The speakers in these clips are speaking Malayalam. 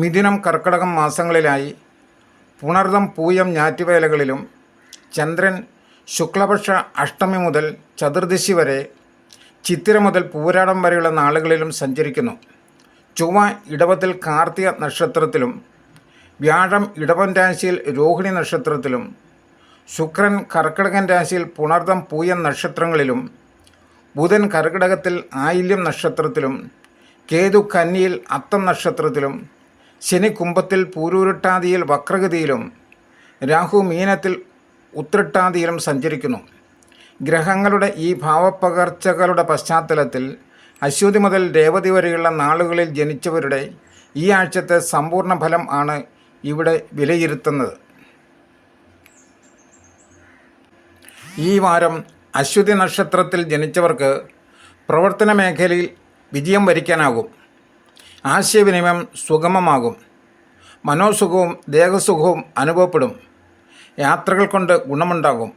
മിഥുനം കർക്കടകം മാസങ്ങളിലായി പുണർദം പൂയം ഞാറ്റുവേലകളിലും ചന്ദ്രൻ ശുക്ലപക്ഷ അഷ്ടമി മുതൽ ചതുർദശി വരെ ചിത്തിര മുതൽ പൂരാടം വരെയുള്ള നാളുകളിലും സഞ്ചരിക്കുന്നു. ചൊവ്വ ഇടവത്തിൽ കാർത്തിക നക്ഷത്രത്തിലും വ്യാഴം ഇടവൻ രാശിയിൽ രോഹിണി നക്ഷത്രത്തിലും ശുക്രൻ കർക്കിടകൻ രാശിയിൽ പുണർദം പൂയൻ നക്ഷത്രങ്ങളിലും ബുധൻ കർക്കിടകത്തിൽ ആയില്യം നക്ഷത്രത്തിലും കേതു കന്നിയിൽ അത്തം നക്ഷത്രത്തിലും ശനി കുംഭത്തിൽ പൂരൂരുട്ടാതിയിൽ വക്രഗതിയിലും രാഹു മീനത്തിൽ ഉത്രട്ടാതിയിലും സഞ്ചരിക്കുന്നു. ഗ്രഹങ്ങളുടെ ഈ ഭാവപ്പകർച്ചകളുടെ പശ്ചാത്തലത്തിൽ അശ്വതി മുതൽ രേവതി വരെയുള്ള നാളുകളിൽ ജനിച്ചവരുടെ ഈ ആഴ്ചത്തെ സമ്പൂർണ ഫലം ആണ് ഇവിടെ വിലയിരുത്തുന്നത്. ഈ വാരം അശ്വതി നക്ഷത്രത്തിൽ ജനിച്ചവർക്ക് പ്രവർത്തന മേഖലയിൽ വിജയം വരിക്കാനാകും. ആശയവിനിമയം സുഗമമാകും. മനോസുഖവും ദേഹസുഖവും അനുഭവപ്പെടും. യാത്രകൾ കൊണ്ട് ഗുണമുണ്ടാകും.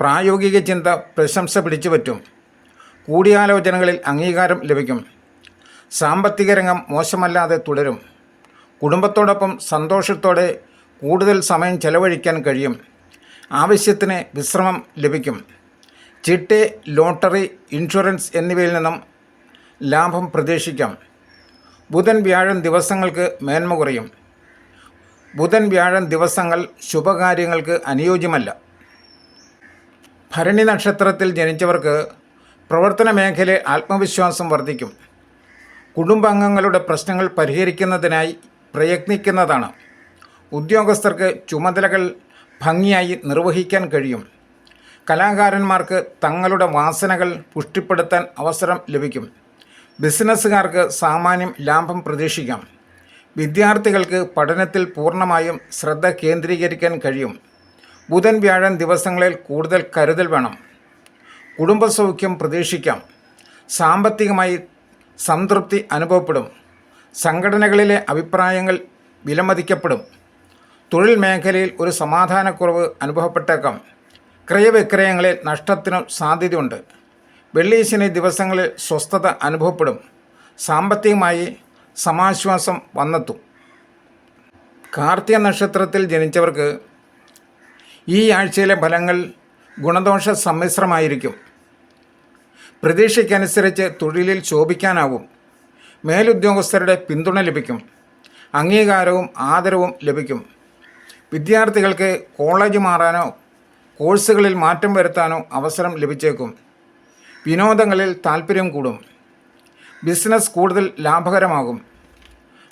പ്രായോഗിക ചിന്ത പ്രശംസ പിടിച്ചു പറ്റും. കൂടിയാലോചനകളിൽ അംഗീകാരം ലഭിക്കും. സാമ്പത്തിക രംഗം മോശമല്ലാതെ തുടരും. കുടുംബത്തോടൊപ്പം സന്തോഷത്തോടെ കൂടുതൽ സമയം ചെലവഴിക്കാൻ കഴിയും. ആവശ്യത്തിന് വിശ്രമം ലഭിക്കും. ചിട്ടി ലോട്ടറി ഇൻഷുറൻസ് എന്നിവയിൽ നിന്നും ലാഭം പ്രതീക്ഷിക്കാം. ബുധൻ വ്യാഴം ദിവസങ്ങൾക്ക് മേന്മ കുറയും. ബുധൻ വ്യാഴം ദിവസങ്ങൾ ശുഭകാര്യങ്ങൾക്ക് അനുയോജ്യമല്ല. ഭരണി നക്ഷത്രത്തിൽ ജനിച്ചവർക്ക് പ്രവർത്തന മേഖലയിൽ ആത്മവിശ്വാസം വർദ്ധിക്കും. കുടുംബാംഗങ്ങളുടെ പ്രശ്നങ്ങൾ പരിഹരിക്കുന്നതിനായി പ്രയത്നിക്കുന്നതാണ്. ഉദ്യോഗസ്ഥർക്ക് ചുമതലകൾ ഭംഗിയായി നിർവഹിക്കാൻ കഴിയും. കലാകാരന്മാർക്ക് തങ്ങളുടെ വാസനകൾ പുഷ്ടിപ്പെടുത്താൻ അവസരം ലഭിക്കും. ബിസിനസ്സുകാർക്ക് സാമാന്യം ലാഭം പ്രതീക്ഷിക്കാം. വിദ്യാർത്ഥികൾക്ക് പഠനത്തിൽ പൂർണമായും ശ്രദ്ധ കേന്ദ്രീകരിക്കാൻ കഴിയും. ബുധൻ വ്യാഴൻ ദിവസങ്ങളിൽ കൂടുതൽ കരുതൽ വേണം. കുടുംബസൗഖ്യം പ്രതീക്ഷിക്കാം. സാമ്പത്തികമായി സംതൃപ്തി അനുഭവപ്പെടും. സംഘടനകളിലെ അഭിപ്രായങ്ങൾ വിലമതിക്കപ്പെടും. തൊഴിൽ മേഖലയിൽ ഒരു സമാധാനക്കുറവ് അനുഭവപ്പെട്ടേക്കാം. ക്രയവിക്രയങ്ങളിൽ നഷ്ടത്തിനും സാധ്യതയുണ്ട്. വെള്ളി ശനി ദിവസങ്ങളിൽ സ്വസ്ഥത അനുഭവപ്പെടും. സാമ്പത്തികമായി സമാശ്വാസം വന്നെത്തും. കാർത്തിക നക്ഷത്രത്തിൽ ജനിച്ചവർക്ക് ഈ ആഴ്ചയിലെ ഫലങ്ങൾ ഗുണദോഷ സമ്മിശ്രമായിരിക്കും. പ്രതീക്ഷയ്ക്കനുസരിച്ച് തൊഴിലിൽ ശോഭിക്കാനാവും. മേലുദ്യോഗസ്ഥരുടെ പിന്തുണ ലഭിക്കും. അംഗീകാരവും ആദരവും ലഭിക്കും. വിദ്യാർത്ഥികൾക്ക് കോളേജ് മാറാനോ കോഴ്സുകളിൽ മാറ്റം വരുത്താനോ അവസരം ലഭിച്ചേക്കും. വിനോദങ്ങളിൽ താല്പര്യം കൂടും. ബിസിനസ് കൂടുതൽ ലാഭകരമാകും.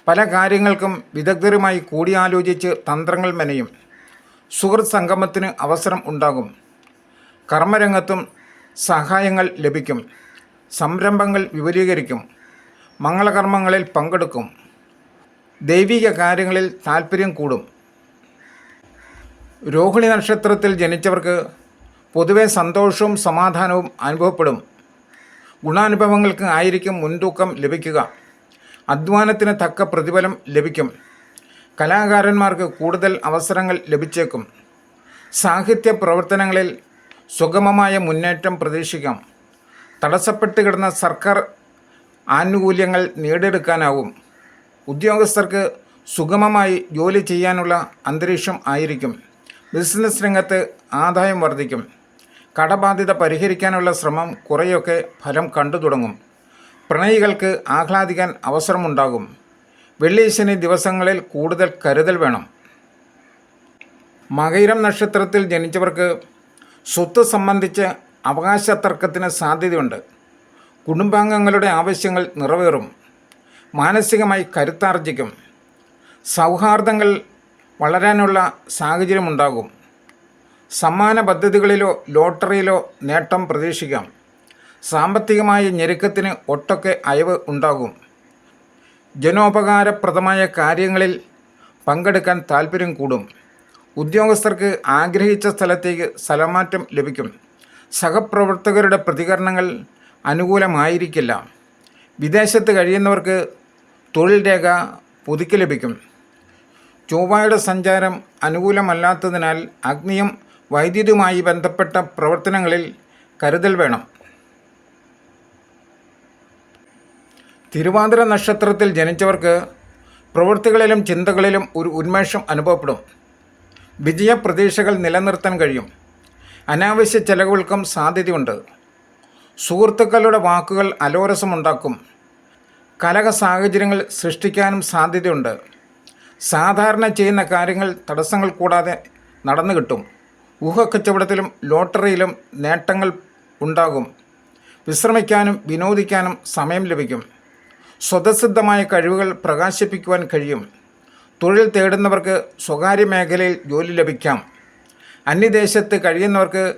പല കാര്യങ്ങൾക്കും വിദഗ്ധരുമായി കൂടിയാലോചിച്ച് തന്ത്രങ്ങൾ മെനയും. സുഹൃത് സംഗമത്തിന് അവസരം ഉണ്ടാകും. കർമ്മരംഗത്തും സഹായങ്ങൾ ലഭിക്കും. സംരംഭങ്ങൾ വിപുലീകരിക്കും. മംഗളകർമ്മങ്ങളിൽ പങ്കെടുക്കും. ദൈവിക കാര്യങ്ങളിൽ താല്പര്യം കൂടും. രോഹിണി നക്ഷത്രത്തിൽ ജനിച്ചവർക്ക് പൊതുവെ സന്തോഷവും സമാധാനവും അനുഭവപ്പെടും. ഗുണാനുഭവങ്ങൾക്ക് ആയിരിക്കും മുൻതൂക്കം ലഭിക്കുക. അധ്വാനത്തിന് തക്ക പ്രതിഫലം ലഭിക്കും. കലാകാരന്മാർക്ക് കൂടുതൽ അവസരങ്ങൾ ലഭിച്ചേക്കും. സാഹിത്യ പ്രവർത്തനങ്ങളിൽ സുഗമമായ മുന്നേറ്റം പ്രതീക്ഷിക്കാം. തടസ്സപ്പെട്ട് കിടന്ന സർക്കാർ ആനുകൂല്യങ്ങൾ നേടിയെടുക്കാനാവും. ഉദ്യോഗസ്ഥർക്ക് സുഗമമായി ജോലി ചെയ്യാനുള്ള അന്തരീക്ഷം ആയിരിക്കും. ബിസിനസ് രംഗത്ത് ആദായം വർദ്ധിക്കും. കടബാധ്യത പരിഹരിക്കാനുള്ള ശ്രമം കുറേയൊക്കെ ഫലം കണ്ടു തുടങ്ങും. പ്രണയികൾക്ക് ആഹ്ലാദിക്കാൻ അവസരമുണ്ടാകും. വെള്ളി ശനി ദിവസങ്ങളിൽ കൂടുതൽ കരുതൽ വേണം. മകയിരം നക്ഷത്രത്തിൽ ജനിച്ചവർക്ക് സ്വത്ത് സംബന്ധിച്ച് അവകാശ തർക്കത്തിന് സാധ്യതയുണ്ട്. കുടുംബാംഗങ്ങളുടെ ആവശ്യങ്ങൾ നിറവേറും. മാനസികമായി കരുത്താർജിക്കും സൗഹാർദ്ദങ്ങൾ വളരാനുള്ള സാഹചര്യമുണ്ടാകും. സമ്മാന പദ്ധതികളിലോ ലോട്ടറിയിലോ നേട്ടം പ്രതീക്ഷിക്കാം. സാമ്പത്തികമായ ഞെരുക്കത്തിന് ഒട്ടൊക്കെ അയവ് ഉണ്ടാകും. ജനോപകാരപ്രദമായ കാര്യങ്ങളിൽ പങ്കെടുക്കാൻ താൽപ്പര്യം കൂടും. ഉദ്യോഗസ്ഥർക്ക് ആഗ്രഹിച്ച സ്ഥലത്തേക്ക് സ്ഥലമാറ്റം ലഭിക്കും. സഹപ്രവർത്തകരുടെ പ്രതികരണങ്ങൾ അനുകൂലമായിരിക്കില്ല. വിദേശത്ത് കഴിയുന്നവർക്ക് തൊഴിൽ രേഖ പുതുക്കി ലഭിക്കും. ചൊവ്വയുടെ സഞ്ചാരം അനുകൂലമല്ലാത്തതിനാൽ അഗ്നിയും വൈദ്യുതിയുമായി ബന്ധപ്പെട്ട പ്രവർത്തനങ്ങളിൽ കരുതൽ വേണം. തിരുവാതിര നക്ഷത്രത്തിൽ ജനിച്ചവർക്ക് പ്രവൃത്തികളിലും ചിന്തകളിലും ഒരു ഉന്മേഷം അനുഭവപ്പെടും. വിജയപ്രതീക്ഷകൾ നിലനിർത്താൻ കഴിയും. അനാവശ്യ ചെലവുകൾക്കും സാധ്യതയുണ്ട്. സുഹൃത്തുക്കളുടെ വാക്കുകൾ അലോരസമുണ്ടാക്കും. കലക സാഹചര്യങ്ങൾ സൃഷ്ടിക്കാനും സാധ്യതയുണ്ട്. സാധാരണ ചെയ്യുന്ന കാര്യങ്ങൾ തടസ്സങ്ങൾ കൂടാതെ നടന്നു കിട്ടും ഊഹക്കച്ചവടത്തിലും ലോട്ടറിയിലും നേട്ടങ്ങൾ ഉണ്ടാകും. വിശ്രമിക്കാനും വിനോദിക്കാനും സമയം ലഭിക്കും. സ്വതസിദ്ധമായ കഴിവുകൾ പ്രകാശിപ്പിക്കുവാൻ കഴിയും. തൊഴിൽ തേടുന്നവർക്ക് സ്വകാര്യ മേഖലയിൽ ജോലി ലഭിക്കാം. അന്യദേശത്ത് കഴിയുന്നവർക്ക്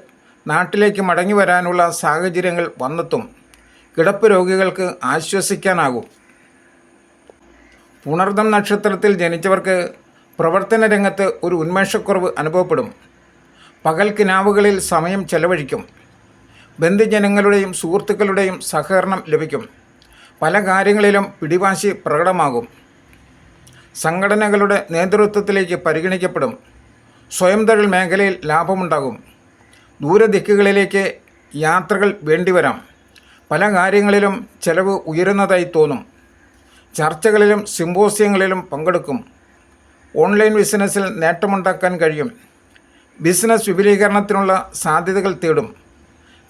നാട്ടിലേക്ക് മടങ്ങി വരാനുള്ള സാഹചര്യങ്ങൾ വന്നെത്തും. കിടപ്പ് രോഗികൾക്ക് ആശ്വസിക്കാനാകും. പുണർദം നക്ഷത്രത്തിൽ ജനിച്ചവർക്ക് പ്രവർത്തന രംഗത്ത് ഒരു ഉന്മേഷക്കുറവ് അനുഭവപ്പെടും. പകൽ കിനാവുകളിൽ സമയം ചെലവഴിക്കും. ബന്ധുജനങ്ങളുടെയും സുഹൃത്തുക്കളുടെയും സഹകരണം ലഭിക്കും. പല കാര്യങ്ങളിലും പിടിവാശി പ്രകടമാകും. സംഘടനകളുടെ നേതൃത്വത്തിലേക്ക് പരിഗണിക്കപ്പെടും. സ്വയം തൊഴിൽ മേഖലയിൽ ലാഭമുണ്ടാകും. ദൂരദിക്കുകളിലേക്ക് യാത്രകൾ വേണ്ടിവരാം. പല കാര്യങ്ങളിലും ചെലവ് ഉയരുന്നതായി തോന്നും. ചർച്ചകളിലും സിമ്പോസിയങ്ങളിലും പങ്കെടുക്കും. ഓൺലൈൻ ബിസിനസ്സിൽ നേട്ടമുണ്ടാക്കാൻ കഴിയും. ബിസിനസ് വിപുലീകരണത്തിനുള്ള സാധ്യതകൾ തേടും.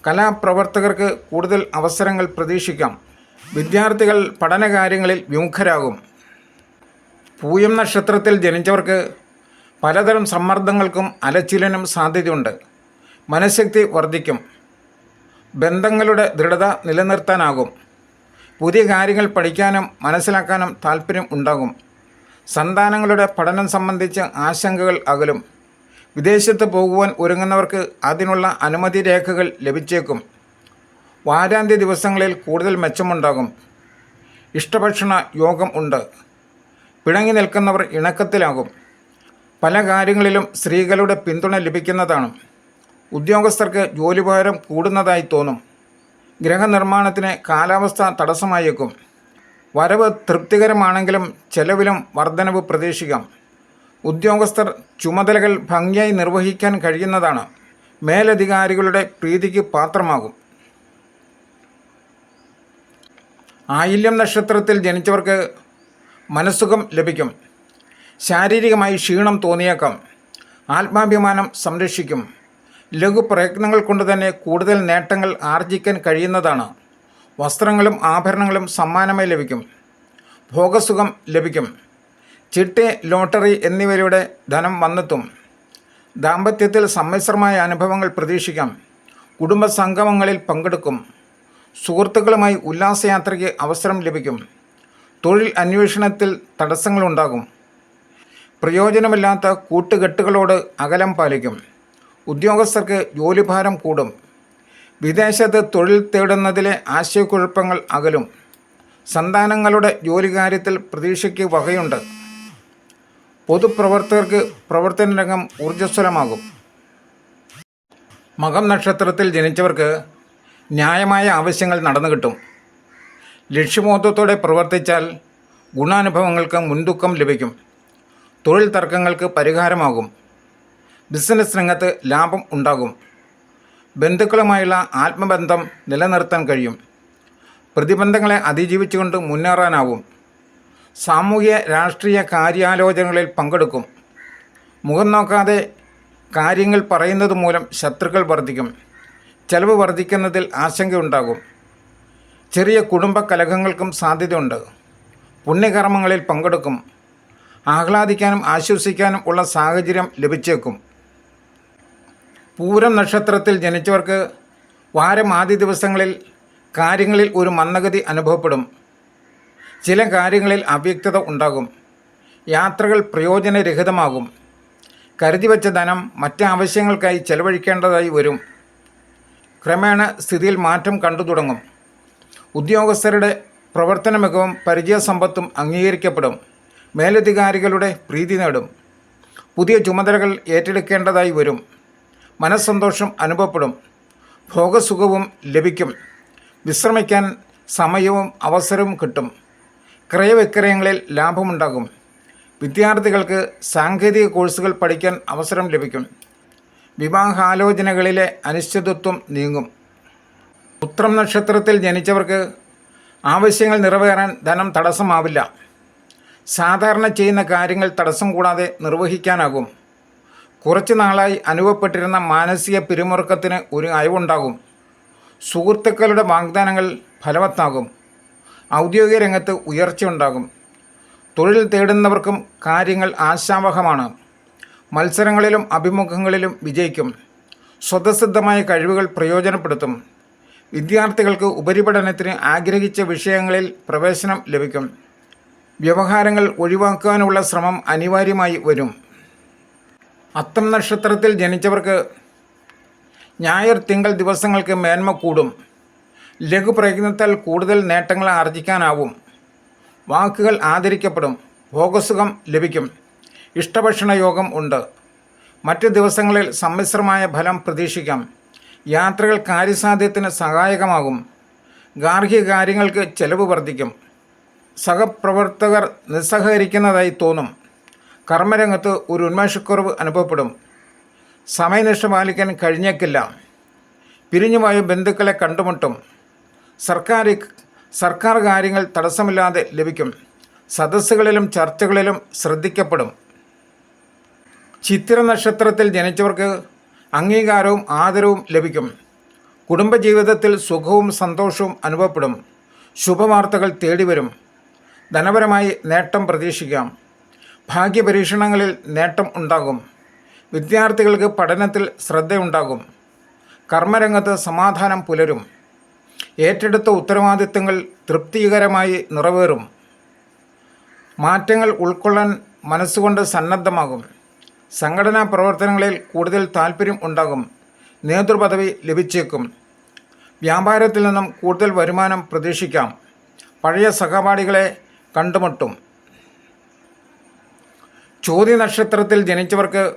കലാപ്രവർത്തകർക്ക് കൂടുതൽ അവസരങ്ങൾ പ്രതീക്ഷിക്കാം. വിദ്യാർത്ഥികൾ പഠനകാര്യങ്ങളിൽ വിമുഖരാകും. പൂയം നക്ഷത്രത്തിൽ ജനിച്ചവർക്ക് പലതരം സമ്മർദ്ദങ്ങൾക്കും അലച്ചിലിനും സാധ്യതയുണ്ട്. മനഃശക്തി വർദ്ധിക്കും. ബന്ധങ്ങളുടെ ദൃഢത നിലനിർത്താനാകും. പുതിയ കാര്യങ്ങൾ പഠിക്കാനും മനസ്സിലാക്കാനും താല്പര്യം ഉണ്ടാകും. സന്താനങ്ങളുടെ പഠനം സംബന്ധിച്ച് ആശങ്കകൾ അകലും. വിദേശത്ത് പോകുവാൻ ഒരുങ്ങുന്നവർക്ക് അതിനുള്ള അനുമതി രേഖകൾ ലഭിച്ചേക്കും. വാരാന്ത്യ ദിവസങ്ങളിൽ കൂടുതൽ മെച്ചമുണ്ടാകും. ഇഷ്ടഭക്ഷണ യോഗം ഉണ്ട്. പിണങ്ങി നിൽക്കുന്നവർ ഇണക്കത്തിലാകും. പല കാര്യങ്ങളിലും സ്ത്രീകളുടെ പിന്തുണ ലഭിക്കുന്നതാണ്. ഉദ്യോഗസ്ഥർക്ക് ജോലിഭാരം കൂടുന്നതായി തോന്നും. ഗ്രഹനിർമ്മാണത്തിന് കാലാവസ്ഥ തടസ്സമായേക്കും. വരവ് തൃപ്തികരമാണെങ്കിലും ചെലവിലും വർധനവ് പ്രതീക്ഷിക്കാം. ഉദ്യോഗസ്ഥർ ചുമതലകൾ ഭംഗിയായി നിർവഹിക്കാൻ കഴിയുന്നതാണ്. മേലധികാരികളുടെ പ്രീതിക്ക് പാത്രമാകും. ആയില്യം നക്ഷത്രത്തിൽ ജനിച്ചവർക്ക് മനസ്സുഖം ലഭിക്കും. ശാരീരികമായി ക്ഷീണം തോന്നിയേക്കാം. ആത്മാഭിമാനം സംരക്ഷിക്കും. ലഘു പ്രയത്നങ്ങൾ കൊണ്ട് തന്നെ കൂടുതൽ നേട്ടങ്ങൾ ആർജിക്കാൻ കഴിയുന്നതാണ്. വസ്ത്രങ്ങളും ആഭരണങ്ങളും സമ്മാനമായി ലഭിക്കും. ഭോഗസുഖം ലഭിക്കും. ചിട്ടി ലോട്ടറി എന്നിവയുടെ ധനം വന്നെത്തും. ദാമ്പത്യത്തിൽ സമ്മിശ്രമായ അനുഭവങ്ങൾ പ്രതീക്ഷിക്കാം. കുടുംബ സംഗമങ്ങളിൽ പങ്കെടുക്കും. സുഹൃത്തുക്കളുമായി ഉല്ലാസയാത്രയ്ക്ക് അവസരം ലഭിക്കും. തൊഴിൽ അന്വേഷണത്തിൽ തടസ്സങ്ങളുണ്ടാകും. പ്രയോജനമില്ലാത്ത കൂട്ടുകെട്ടുകളോട് അകലം പാലിക്കും. ഉദ്യോഗസ്ഥർക്ക് ജോലിഭാരം കൂടും. വിദേശത്ത് തൊഴിൽ തേടുന്നതിലെ ആശയക്കുഴപ്പങ്ങൾ അകലും. സന്താനങ്ങളുടെ ജോലി കാര്യത്തിൽ പ്രതീക്ഷയ്ക്ക് വകയുണ്ട്. പൊതുപ്രവർത്തകർക്ക് പ്രവർത്തന രംഗം ഊർജസ്വലമാകും. മകം നക്ഷത്രത്തിൽ ജനിച്ചവർക്ക് ന്യായമായ ആവശ്യങ്ങൾ നടന്നു കിട്ടും. ലക്ഷ്യബോധത്തോടെ പ്രവർത്തിച്ചാൽ ഗുണാനുഭവങ്ങൾക്ക് മുൻതൂക്കം ലഭിക്കും. തൊഴിൽ തർക്കങ്ങൾക്ക് പരിഹാരമാകും. ബിസിനസ് രംഗത്ത് ലാഭം ഉണ്ടാകും. ബന്ധുക്കളുമായുള്ള ആത്മബന്ധം നിലനിർത്താൻ കഴിയും. പ്രതിബന്ധങ്ങളെ അതിജീവിച്ചുകൊണ്ട് മുന്നേറാനാവും. സാമൂഹ്യ രാഷ്ട്രീയ കാര്യാലോചനകളിൽ പങ്കെടുക്കും. മുഖം നോക്കാതെ കാര്യങ്ങൾ പറയുന്നത് മൂലം ശത്രുക്കൾ വർദ്ധിക്കും. ചെലവ് വർദ്ധിക്കുന്നതിൽ ആശങ്കയുണ്ടാകും. ചെറിയ കുടുംബ കലഹങ്ങൾക്കും സാധ്യതയുണ്ട്. പുണ്യകർമ്മങ്ങളിൽ പങ്കെടുക്കും. ആഹ്ലാദിക്കാനും ആശ്വസിക്കാനും ഉള്ള സാഹചര്യം ലഭിച്ചേക്കും. പൂരം നക്ഷത്രത്തിൽ ജനിച്ചവർക്ക് വാരം ആദ്യ ദിവസങ്ങളിൽ കാര്യങ്ങളിൽ ഒരു മന്ദഗതി അനുഭവപ്പെടും. ചില കാര്യങ്ങളിൽ അവ്യക്തത ഉണ്ടാകും. യാത്രകൾ പ്രയോജനരഹിതമാകും. കരുതി വച്ച ധനം മറ്റ് ആവശ്യങ്ങൾക്കായി ചെലവഴിക്കേണ്ടതായി വരും. ക്രമേണ സ്ഥിതിയിൽ മാറ്റം കണ്ടു തുടങ്ങും. ഉദ്യോഗസ്ഥരുടെ പ്രവർത്തന മികവും പരിചയസമ്പത്തും അംഗീകരിക്കപ്പെടും. മേലധികാരികളുടെ പ്രീതി നേടും. പുതിയ ചുമതലകൾ ഏറ്റെടുക്കേണ്ടതായി വരും. മനസ്സന്തോഷം അനുഭവപ്പെടും. ഭോഗസുഖവും ലഭിക്കും. വിശ്രമിക്കാൻ സമയവും അവസരവും കിട്ടും. ക്രയവിക്രയങ്ങളിൽ ലാഭമുണ്ടാകും. വിദ്യാർത്ഥികൾക്ക് സാങ്കേതിക കോഴ്സുകൾ പഠിക്കാൻ അവസരം ലഭിക്കും. വിവാഹാലോചനകളിലെ അനിശ്ചിതത്വം നീങ്ങും. ഉത്രം നക്ഷത്രത്തിൽ ജനിച്ചവർക്ക് ആവശ്യങ്ങൾ നിറവേറാൻ ധനം തടസ്സമാവില്ല. സാധാരണ ചെയ്യുന്ന കാര്യങ്ങൾ തടസ്സം കൂടാതെ നിർവഹിക്കാനാകും. കുറച്ചു നാളായി അനുഭവപ്പെട്ടിരുന്ന മാനസിക പിരിമുറുക്കത്തിന് ഒരു അയവുണ്ടാകും. സുഹൃത്തുക്കളുടെ വാഗ്ദാനങ്ങൾ ഫലവത്താകും. ഔദ്യോഗിക രംഗത്ത് ഉയർച്ചയുണ്ടാകും തൊഴിൽ തേടുന്നവർക്കും കാര്യങ്ങൾ ആശാവഹമാണ്. മത്സരങ്ങളിലും അഭിമുഖങ്ങളിലും വിജയിക്കും. സ്വതസിദ്ധമായ കഴിവുകൾ പ്രയോജനപ്പെടുത്തും. വിദ്യാർത്ഥികൾക്ക് ഉപരിപഠനത്തിന് ആഗ്രഹിച്ച വിഷയങ്ങളിൽ പ്രവേശനം ലഭിക്കും. വ്യവഹാരങ്ങൾ ഒഴിവാക്കാനുള്ള ശ്രമം അനിവാര്യമായി വരും. അത്തം നക്ഷത്രത്തിൽ ജനിച്ചവർക്ക് ഞായർ തിങ്കൾ ദിവസങ്ങൾക്ക് മേന്മ കൂടും. ലഘുപ്രയത്നത്താൽ കൂടുതൽ നേട്ടങ്ങൾ ആർജിക്കാനാവും. വാക്കുകൾ ആദരിക്കപ്പെടും. ഭോഗസുഖം ലഭിക്കും. ഇഷ്ടഭക്ഷണ യോഗം ഉണ്ട്. മറ്റ് ദിവസങ്ങളിൽ സമ്മിശ്രമായ ഫലം പ്രതീക്ഷിക്കാം. യാത്രകൾ കാര്യസാധ്യത്തിന് സഹായകമാകും. ഗാർഹിക കാര്യങ്ങൾക്ക് ചെലവ് വർദ്ധിക്കും. സഹപ്രവർത്തകർ നിസ്സഹകരിക്കുന്നതായി തോന്നും. കർമ്മരംഗത്ത് ഒരു ഉന്മേഷക്കുറവ് അനുഭവപ്പെടും. സമയനിഷ്ഠ പാലിക്കാൻ കഴിഞ്ഞേക്കില്ല. പിരിഞ്ഞുപോയ ബന്ധുക്കളെ കണ്ടുമുട്ടും. സർക്കാർ സർക്കാർ കാര്യങ്ങൾ തടസ്സമില്ലാതെ ലഭിക്കും. സദസ്സുകളിലും ചർച്ചകളിലും ശ്രദ്ധിക്കപ്പെടും. ചിത്ര നക്ഷത്രത്തിൽ ജനിച്ചവർക്ക് അംഗീകാരവും ആദരവും ലഭിക്കും. കുടുംബജീവിതത്തിൽ സുഖവും സന്തോഷവും അനുഭവപ്പെടും. ശുഭവാർത്തകൾ തേടിവരും. ധനപരമായി നേട്ടം പ്രതീക്ഷിക്കാം. ഭാഗ്യപരീക്ഷണങ്ങളിൽ നേട്ടം ഉണ്ടാകും. വിദ്യാർത്ഥികൾക്ക് പഠനത്തിൽ ശ്രദ്ധയുണ്ടാകും. കർമ്മരംഗത്ത് സമാധാനം പുലരും. ഏറ്റെടുത്ത ഉത്തരവാദിത്തങ്ങൾ തൃപ്തികരമായി നിറവേറും. മാറ്റങ്ങൾ ഉൾക്കൊള്ളാൻ മനസ്സുകൊണ്ട് സന്നദ്ധമാകും. സംഘടനാ പ്രവർത്തനങ്ങളിൽ കൂടുതൽ താല്പര്യം ഉണ്ടാകും. നേതൃപദവി ലഭിച്ചേക്കും. വ്യാപാരത്തിൽ നിന്നും കൂടുതൽ വരുമാനം പ്രതീക്ഷിക്കാം. പഴയ സഹപാഠികളെ കണ്ടുമുട്ടും. ചോദ്യ നക്ഷത്രത്തിൽ ജനിച്ചവർക്ക്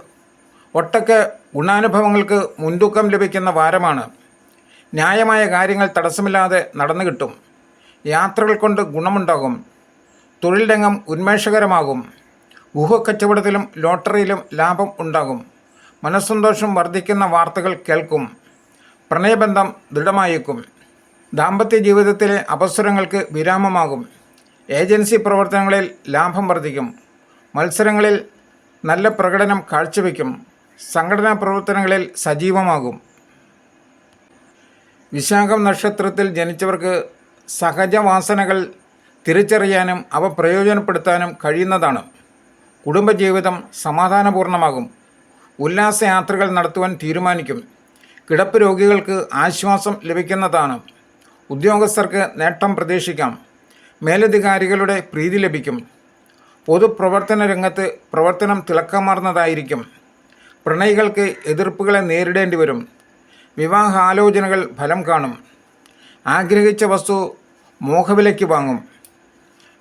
ഒട്ടൊക്കെ ഗുണാനുഭവങ്ങൾക്ക് മുൻതൂക്കം ലഭിക്കുന്ന വാരമാണ്. ന്യായമായ കാര്യങ്ങൾ തടസ്സമില്ലാതെ നടന്നു കിട്ടും. യാത്രകൾ കൊണ്ട് ഗുണമുണ്ടാകും. തൊഴിൽ രംഗം ഉന്മേഷകരമാകും. ഊഹക്കച്ചവടത്തിലും ലോട്ടറിയിലും ലാഭം ഉണ്ടാകും. മനസ്സന്തോഷം വർദ്ധിക്കുന്ന വാർത്തകൾ കേൾക്കും. പ്രണയബന്ധം ദൃഢമായേക്കും. ദാമ്പത്യ ജീവിതത്തിലെ അപസ്വരങ്ങൾക്ക് വിരാമമാകും. ഏജൻസി പ്രവർത്തനങ്ങളിൽ ലാഭം വർദ്ധിക്കും. മത്സരങ്ങളിൽ നല്ല പ്രകടനം കാഴ്ചവെക്കും. സംഘടനാ പ്രവർത്തനങ്ങളിൽ സജീവമാകും. വിശാഖം നക്ഷത്രത്തിൽ ജനിച്ചവർക്ക് സഹജവാസനകൾ തിരിച്ചറിയാനും അവ പ്രയോജനപ്പെടുത്താനും കഴിയുന്നതാണ്. കുടുംബജീവിതം സമാധാനപൂർണമാകും ഉല്ലാസയാത്രകൾ നടത്തുവാൻ തീരുമാനിക്കും. കിടപ്പ് രോഗികൾക്ക് ആശ്വാസം ലഭിക്കുന്നതാണ്. ഉദ്യോഗസ്ഥർക്ക് നേട്ടം പ്രതീക്ഷിക്കാം. മേലധികാരികളുടെ പ്രീതി ലഭിക്കും. പൊതുപ്രവർത്തന രംഗത്ത് പ്രവർത്തനം തിളക്കമാർന്നതായിരിക്കും. പ്രണയികൾക്ക് എതിർപ്പുകളെ നേരിടേണ്ടി വരും വിവാഹാലോചനകൾ ഫലം കാണും. ആഗ്രഹിച്ച വസ്തു മോഹവിലയ്ക്ക് വാങ്ങും.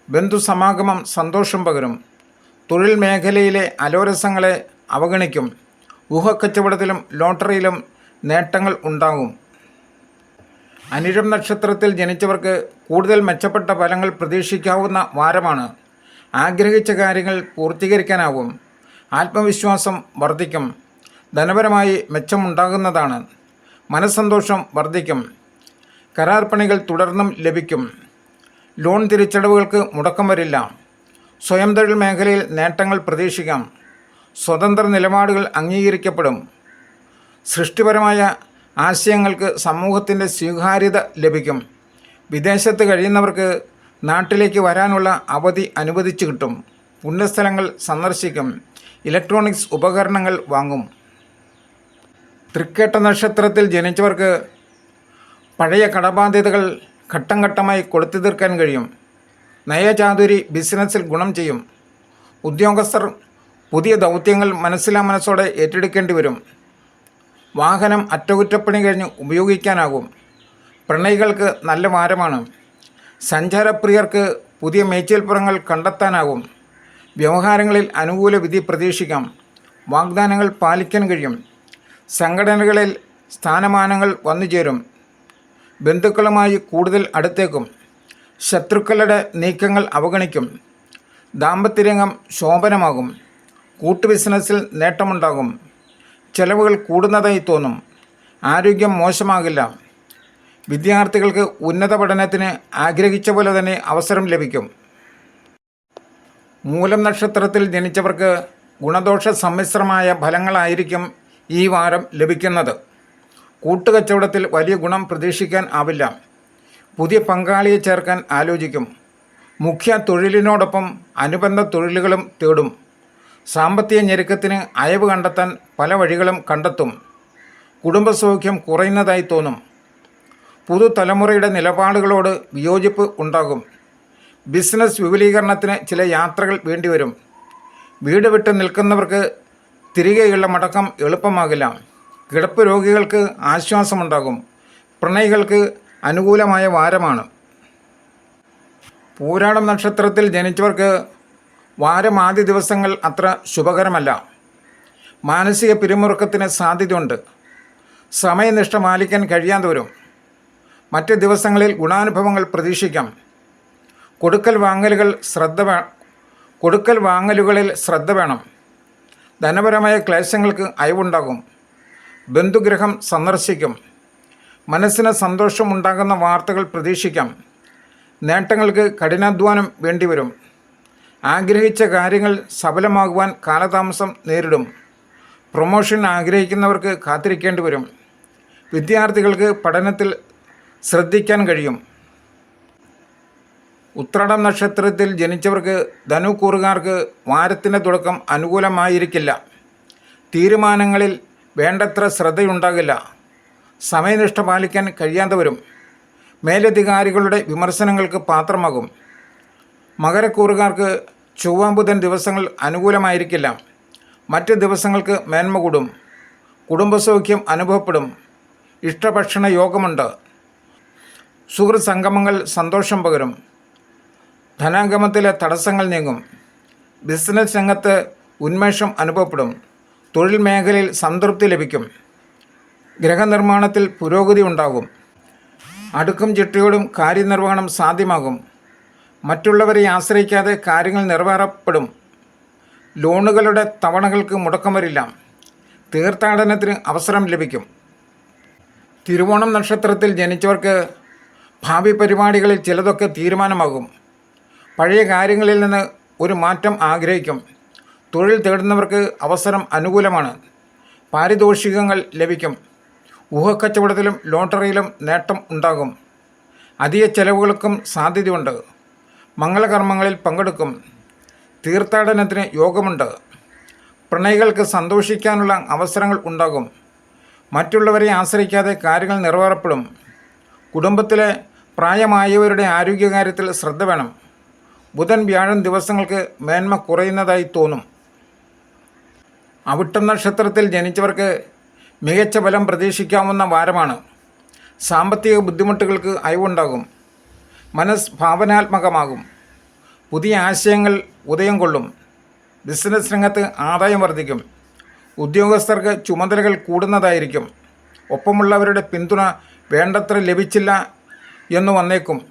ബന്ധുസമാഗമം സന്തോഷം പകരും. തൊഴിൽ മേഖലയിലെ അലോരസങ്ങളെ അവഗണിക്കും. ഊഹക്കച്ചവടത്തിലും ലോട്ടറിയിലും നേട്ടങ്ങൾ ഉണ്ടാകും. അനിഴം നക്ഷത്രത്തിൽ ജനിച്ചവർക്ക് കൂടുതൽ മെച്ചപ്പെട്ട ഫലങ്ങൾ പ്രതീക്ഷിക്കാവുന്ന വാരമാണ്. ആഗ്രഹിച്ച കാര്യങ്ങൾ പൂർത്തീകരിക്കാനാവും. ആത്മവിശ്വാസം വർദ്ധിക്കും. ധനപരമായി മെച്ചമുണ്ടാകുന്നതാണ്. മനസ്സന്തോഷം വർദ്ധിക്കും. കരാർ പണികൾ തുടർന്നും ലഭിക്കും. ലോൺ തിരിച്ചടവുകൾക്ക് മുടക്കം വരില്ല. സ്വയം തൊഴിൽ മേഖലയിൽ നേട്ടങ്ങൾ പ്രതീക്ഷിക്കാം. സ്വതന്ത്ര നിലപാടുകൾ അംഗീകരിക്കപ്പെടും. സൃഷ്ടിപരമായ ആശയങ്ങൾക്ക് സമൂഹത്തിന്റെ സ്വീകാര്യത ലഭിക്കും. വിദേശത്ത് കഴിയുന്നവർക്ക് നാട്ടിലേക്ക് വരാനുള്ള അവധി അനുവദിച്ചു കിട്ടും. പുണ്യസ്ഥലങ്ങൾ സന്ദർശിക്കും. ഇലക്ട്രോണിക്സ് ഉപകരണങ്ങൾ വാങ്ങും. തൃക്കേട്ട നക്ഷത്രത്തിൽ ജനിച്ചവർക്ക് പഴയ കടബാധ്യതകൾ ഘട്ടം ഘട്ടമായി കൊടുത്തു തീർക്കാൻ കഴിയും. നയചാതുരി ബിസിനസ്സിൽ ഗുണം ചെയ്യും. ഉദ്യോഗസ്ഥർ പുതിയ ദൗത്യങ്ങൾ മനസ്സിലാ മനസ്സോടെ ഏറ്റെടുക്കേണ്ടി വരും. വാഹനം അറ്റകുറ്റപ്പണി കഴിഞ്ഞ് ഉപയോഗിക്കാനാകും. പ്രണയികൾക്ക് നല്ല വാരമാണ്. സഞ്ചാരപ്രിയർക്ക് പുതിയ മേച്ചിൽപ്പുറങ്ങൾ കണ്ടെത്താനാകും. വ്യവഹാരങ്ങളിൽ അനുകൂല വിധി പ്രതീക്ഷിക്കാം. വാഗ്ദാനങ്ങൾ പാലിക്കാൻ കഴിയും. സംഘടനകളിൽ സ്ഥാനമാനങ്ങൾ വന്നുചേരും. ബന്ധുക്കളുമായി കൂടുതൽ അടുത്തേക്കും. ശത്രുക്കളുടെ നീക്കങ്ങൾ അവഗണിക്കും. ദാമ്പത്യരംഗം ശോഭനമാകും. കൂട്ടു ബിസിനസ്സിൽ നേട്ടമുണ്ടാകും. ചെലവുകൾ കൂടുന്നതായി തോന്നും. ആരോഗ്യം മോശമാകില്ല. വിദ്യാർത്ഥികൾക്ക് ഉന്നത പഠനത്തിന് ആഗ്രഹിച്ച പോലെ തന്നെ അവസരം ലഭിക്കും. മൂലം നക്ഷത്രത്തിൽ ജനിച്ചവർക്ക് ഗുണദോഷ സമ്മിശ്രമായ ഫലങ്ങളായിരിക്കും ഈ വാരം ലഭിക്കുന്നത്. കൂട്ടുകച്ചവടത്തിൽ വലിയ ഗുണം പ്രതീക്ഷിക്കാൻ ആവില്ല. പുതിയ പങ്കാളിയെ ചേർക്കാൻ ആലോചിക്കും. മുഖ്യ തൊഴിലിനോടൊപ്പം അനുബന്ധ തൊഴിലുകളും തേടും. സാമ്പത്തിക ഞെരുക്കത്തിന് അയവ് കണ്ടെത്താൻ പല വഴികളും കണ്ടെത്തും. കുടുംബസൗഖ്യം കുറയുന്നതായി തോന്നും. പുതുതലമുറയുടെ നിലപാടുകളോട് വിയോജിപ്പ് ഉണ്ടാകും. ബിസിനസ് വിപുലീകരണത്തിന് ചില യാത്രകൾ വേണ്ടിവരും. വീട് വിട്ട് നിൽക്കുന്നവർക്ക് തിരികെയുള്ള മടക്കം എളുപ്പമാകില്ല. കിടപ്പ് രോഗികൾക്ക് ആശ്വാസമുണ്ടാകും. പ്രണയികൾക്ക് അനുകൂലമായ വാരമാണ്. പൂരാടം നക്ഷത്രത്തിൽ ജനിച്ചവർക്ക് വാരം ആദ്യ ദിവസങ്ങൾ അത്ര ശുഭകരമല്ല. മാനസിക പിരിമുറുക്കത്തിന് സാധ്യതയുണ്ട്. സമയനിഷ്ഠ പാലിക്കാൻ കഴിയാതെ വരും മറ്റ് ദിവസങ്ങളിൽ ഗുണാനുഭവങ്ങൾ പ്രതീക്ഷിക്കാം. കൊടുക്കൽ വാങ്ങലുകൾ ശ്രദ്ധ കൊടുക്കൽ വാങ്ങലുകളിൽ ശ്രദ്ധ വേണം. ധനപരമായ ക്ലേശങ്ങൾക്ക് അയവുണ്ടാകും. ബന്ധുഗ്രഹം സന്ദർശിക്കും. മനസ്സിന് സന്തോഷമുണ്ടാകുന്ന വാർത്തകൾ പ്രതീക്ഷിക്കാം. നേട്ടങ്ങൾക്ക് കഠിനാധ്വാനം വേണ്ടിവരും. ആഗ്രഹിച്ച കാര്യങ്ങൾ സഫലമാകുവാൻ കാലതാമസം നേരിടും. പ്രൊമോഷൻ ആഗ്രഹിക്കുന്നവർക്ക് കാത്തിരിക്കേണ്ടി വരും വിദ്യാർത്ഥികൾക്ക് പഠനത്തിൽ ശ്രദ്ധിക്കാൻ കഴിയും. ഉത്രാടം നക്ഷത്രത്തിൽ ജനിച്ചവർക്ക് ധനുക്കൂറുകാർക്ക് വാരത്തിന്റെ തുടക്കം അനുകൂലമായിരിക്കില്ല. തീരുമാനങ്ങളിൽ വേണ്ടത്ര ശ്രദ്ധയുണ്ടാകില്ല. സമയനിഷ്ഠ പാലിക്കാൻ കഴിയാതെ വരും മേലധികാരികളുടെ വിമർശനങ്ങൾക്ക് പാത്രമാകും. മകരക്കൂറുകാർക്ക് ചൊവ്വാമ്പുതൻ ദിവസങ്ങൾ അനുകൂലമായിരിക്കില്ല. മറ്റ് ദിവസങ്ങൾക്ക് മേന്മ കൂടും. കുടുംബസൗഖ്യം അനുഭവപ്പെടും. ഇഷ്ടഭക്ഷണ യോഗമുണ്ട്. സുഹൃത്ത് സംഗമങ്ങൾ സന്തോഷം പകരും. ധനാഗമത്തിലെ തടസ്സങ്ങൾ നീങ്ങും. ബിസിനസ് രംഗത്ത് ഉന്മേഷം അനുഭവപ്പെടും. തൊഴിൽ മേഖലയിൽ സംതൃപ്തി ലഭിക്കും. ഗ്രഹനിർമ്മാണത്തിൽ പുരോഗതി ഉണ്ടാകും. അടുക്കും ചിട്ടയോടും കാര്യനിർവഹണം സാധ്യമാകും. മറ്റുള്ളവരെ ആശ്രയിക്കാതെ കാര്യങ്ങൾ നിറവേറപ്പെടും. ലോണുകളുടെ തവണകൾക്ക് മുടക്കം വരില്ല. തീർത്ഥാടനത്തിന് അവസരം ലഭിക്കും. തിരുവോണം നക്ഷത്രത്തിൽ ജനിച്ചവർക്ക് ഭാവി പരിപാടികളിൽ ചിലതൊക്കെ തീരുമാനമാകും. പഴയ കാര്യങ്ങളിൽ നിന്ന് ഒരു മാറ്റം ആഗ്രഹിക്കും. തൊഴിൽ തേടുന്നവർക്ക് അവസരം അനുകൂലമാണ്. പാരിതോഷികങ്ങൾ ലഭിക്കും. ഊഹക്കച്ചവടത്തിലും ലോട്ടറിയിലും നേട്ടം ഉണ്ടാകും. അധിക ചെലവുകൾക്കും സാധ്യതയുണ്ട്. മംഗളകർമ്മങ്ങളിൽ പങ്കെടുക്കും. തീർത്ഥാടനത്തിന് യോഗമുണ്ട്. പ്രണയികൾക്ക് സന്തോഷിക്കാനുള്ള അവസരങ്ങൾ ഉണ്ടാകും. മറ്റുള്ളവരെ ആശ്രയിക്കാതെ കാര്യങ്ങൾ നിറവേറപ്പെടും. കുടുംബത്തിലെ പ്രായമായവരുടെ ആരോഗ്യകാര്യത്തിൽ ശ്രദ്ധ വേണം. ബുധൻ വ്യാഴം ദിവസങ്ങൾക്ക് മേന്മ കുറയുന്നതായി തോന്നും. അവിട്ടം നക്ഷത്രത്തിൽ ജനിച്ചവർക്ക് മികച്ച ഫലം പ്രതീക്ഷിക്കാവുന്ന വാരമാണ്. സാമ്പത്തിക ബുദ്ധിമുട്ടുകൾക്ക് അയവുണ്ടാകും. മനസ്സ് ഭാവനാത്മകമാകും. പുതിയ ആശയങ്ങൾ ഉദയം കൊള്ളും. ബിസിനസ് രംഗത്ത് ആദായം വർദ്ധിക്കും. ഉദ്യോഗസ്ഥർക്ക് ചുമതലകൾ കൂടുന്നതായിരിക്കും. ഒപ്പമുള്ളവരുടെ പിന്തുണ വേണ്ടത്ര ലഭിച്ചില്ല എന്ന് വന്നേക്കും.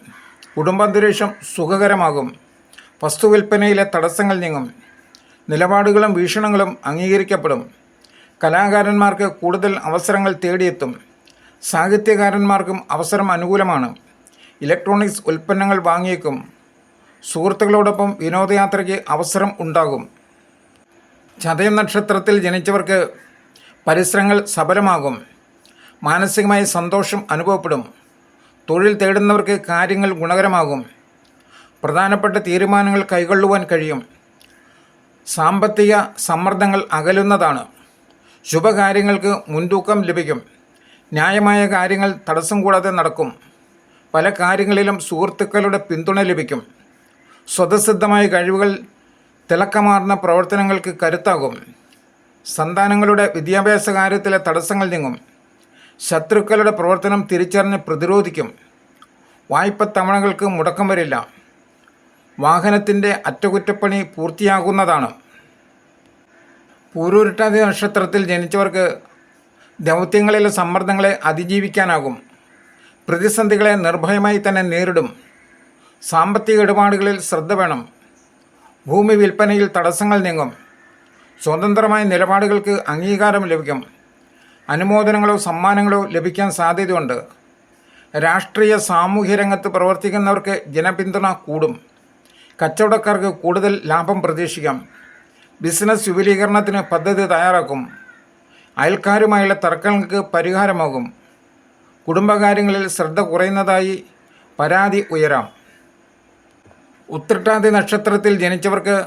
കുടുംബാന്തരീക്ഷം സുഖകരമാകും. വസ്തുവിൽപ്പനയിലെ തടസ്സങ്ങൾ നീങ്ങും. നിലപാടുകളും വീക്ഷണങ്ങളും അംഗീകരിക്കപ്പെടും. കലാകാരന്മാർക്ക് കൂടുതൽ അവസരങ്ങൾ തേടിയെത്തും. സാഹിത്യകാരന്മാർക്കും അവസരം അനുകൂലമാണ്. ഇലക്ട്രോണിക്സ് ഉൽപ്പന്നങ്ങൾ വാങ്ങിയേക്കും. സുഹൃത്തുക്കളോടൊപ്പം വിനോദയാത്രയ്ക്ക് അവസരം ഉണ്ടാകും. ചതയം നക്ഷത്രത്തിൽ ജനിച്ചവർക്ക് പരിസരങ്ങൾ സഫലമാകും മാനസികമായ സന്തോഷം അനുഭവപ്പെടും. തൊഴിൽ തേടുന്നവർക്ക് കാര്യങ്ങൾ ഗുണകരമാകും. പ്രധാനപ്പെട്ട തീരുമാനങ്ങൾ കൈകൊള്ളുവാൻ കഴിയും. സാമ്പത്തിക സമ്മർദ്ദങ്ങൾ അകലുന്നതാണ്. ശുഭകാര്യങ്ങൾക്ക് മുൻതൂക്കം ലഭിക്കും. ന്യായമായ കാര്യങ്ങൾ തടസ്സം കൂടാതെ നടക്കും. പല കാര്യങ്ങളിലും സുഹൃത്തുക്കളുടെ പിന്തുണ ലഭിക്കും. സ്വതസിദ്ധമായ കഴിവുകൾ തിളക്കമാർന്ന പ്രവർത്തനങ്ങൾക്ക് കരുത്താകും. സന്താനങ്ങളുടെ വിദ്യാഭ്യാസ കാര്യത്തിലെ തടസ്സങ്ങൾ നീങ്ങും. ശത്രുക്കളുടെ പ്രവർത്തനം തിരിച്ചറിഞ്ഞ് പ്രതിരോധിക്കും. വായ്പ തവണകൾക്ക് മുടക്കം വരില്ല. വാഹനത്തിന്റെ അറ്റകുറ്റപ്പണി പൂർത്തിയാകുന്നതാണ്. പൂരൂരുട്ടാതി നക്ഷത്രത്തിൽ ജനിച്ചവർക്ക് ദൗത്യങ്ങളിലെ സമ്മർദ്ദങ്ങളെ അതിജീവിക്കാനാകും. പ്രതിസന്ധികളെ നിർഭയമായി തന്നെ നേരിടും. സാമ്പത്തിക ഇടപാടുകളിൽ ശ്രദ്ധ വേണം. ഭൂമി വിൽപ്പനയിൽ തടസ്സങ്ങൾ നീങ്ങും. സ്വതന്ത്രമായ നിലപാടുകൾക്ക് അംഗീകാരം ലഭിക്കും. അനുമോദനങ്ങളോ സമ്മാനങ്ങളോ ലഭിക്കാൻ സാധ്യതയുണ്ട്. രാഷ്ട്രീയ സാമൂഹ്യ രംഗത്ത് പ്രവർത്തിക്കുന്നവർക്ക് ജനപിന്തുണ കൂടും. കച്ചവടക്കാർക്ക് കൂടുതൽ ലാഭം പ്രതീക്ഷിക്കാം. ബിസിനസ് വിപുലീകരണത്തിന് പദ്ധതി തയ്യാറാക്കും. അയൽക്കാരുമായുള്ള തർക്കങ്ങൾക്ക് പരിഹാരമാകും. കുടുംബകാര്യങ്ങളിൽ ശ്രദ്ധ കുറയുന്നതായി പരാതി ഉയരാം. ഉത്രട്ടാതി നക്ഷത്രത്തിൽ ജനിച്ചവർക്ക്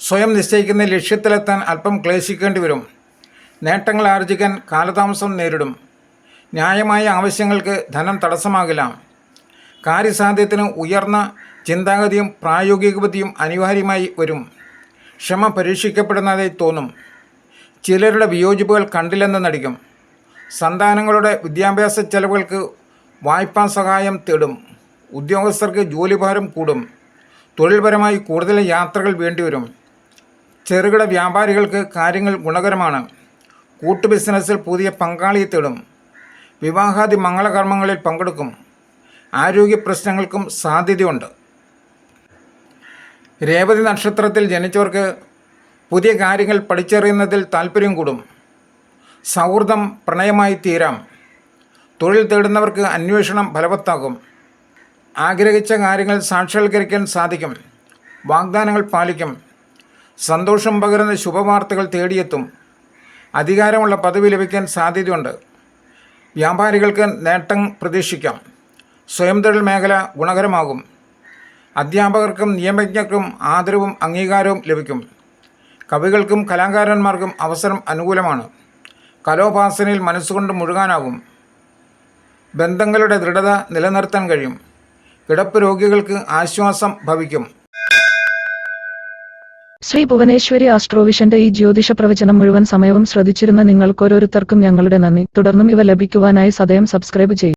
സ്വയം നിശ്ചയിക്കുന്ന ലക്ഷ്യത്തിലെത്താൻ അല്പം ക്ലേശിക്കേണ്ടി വരും. നേട്ടങ്ങൾ ആർജിക്കാൻ കാലതാമസം നേരിടും. ന്യായമായ ആവശ്യങ്ങൾക്ക് ധനം തടസ്സമാകില്ല. കാര്യസാധ്യത്തിന് ഉയർന്ന ചിന്താഗതിയും പ്രായോഗിക ബുദ്ധിയും അനിവാര്യമായി വരും. ക്ഷമ പരീക്ഷിക്കപ്പെടുന്നതായി തോന്നും. ചിലരുടെ വിയോജിപ്പുകൾ കണ്ടില്ലെന്ന് നടിക്കും. സന്താനങ്ങളുടെ വിദ്യാഭ്യാസ ചെലവുകൾക്ക് വായ്പാ സഹായം തേടും. ഉദ്യോഗസ്ഥർക്ക് ജോലിഭാരം കൂടും. തൊഴിൽപരമായി കൂടുതൽ യാത്രകൾ വേണ്ടിവരും. ചെറുകിട വ്യാപാരികൾക്ക് കാര്യങ്ങൾ ഗുണകരമാണ്. കൂട്ടു ബിസിനസ്സിൽ പുതിയ പങ്കാളിയെ തേടും. വിവാഹാദി മംഗളകർമ്മങ്ങളിൽ പങ്കെടുക്കും. ആരോഗ്യ പ്രശ്നങ്ങൾക്കും സാധ്യതയുണ്ട്. രേവതി നക്ഷത്രത്തിൽ ജനിച്ചവർക്ക് പുതിയ കാര്യങ്ങൾ പഠിച്ചറിയുന്നതിൽ താല്പര്യം കൂടും. സൗഹൃദം പ്രണയമായി തീരാം. തൊഴിൽ തേടുന്നവർക്ക് അന്വേഷണം ഫലവത്താകും. ആഗ്രഹിച്ച കാര്യങ്ങൾ സാക്ഷാത്കരിക്കാൻ സാധിക്കും. വാഗ്ദാനങ്ങൾ പാലിക്കും. സന്തോഷം പകരുന്ന ശുഭവാർത്തകൾ തേടിയെത്തും. അധികാരമുള്ള പദവി ലഭിക്കാൻ സാധ്യതയുണ്ട്. വ്യാപാരികൾക്ക് നേട്ടം പ്രതീക്ഷിക്കാം. സ്വയം തൊഴിൽ മേഖല ഗുണകരമാകും. അധ്യാപകർക്കും നിയമജ്ഞർക്കും ആദരവും അംഗീകാരവും ലഭിക്കും. കവികൾക്കും കലാകാരന്മാർക്കും അവസരം അനുകൂലമാണ്. കലോപാസനയിൽ മനസ്സുകൊണ്ട് മുഴുകാനാകും ബന്ധങ്ങളുടെ ദൃഢത നിലനിർത്താൻ കഴിയും. കിടപ്പ് രോഗികൾക്ക് ആശ്വാസം ഭവിക്കും. ശ്രീ ഭുവനേശ്വരി ആസ്ട്രോവിഷന്റെ ഈ ജ്യോതിഷ പ്രവചനം മുഴുവൻ സമയവും ശ്രദ്ധിച്ചിരുന്ന നിങ്ങൾക്കോരോരുത്തർക്കും ഞങ്ങളുടെ നന്ദി. തുടർന്നും ഇവ ലഭിക്കുവാനായി സദയം സബ്സ്ക്രൈബ് ചെയ്യുക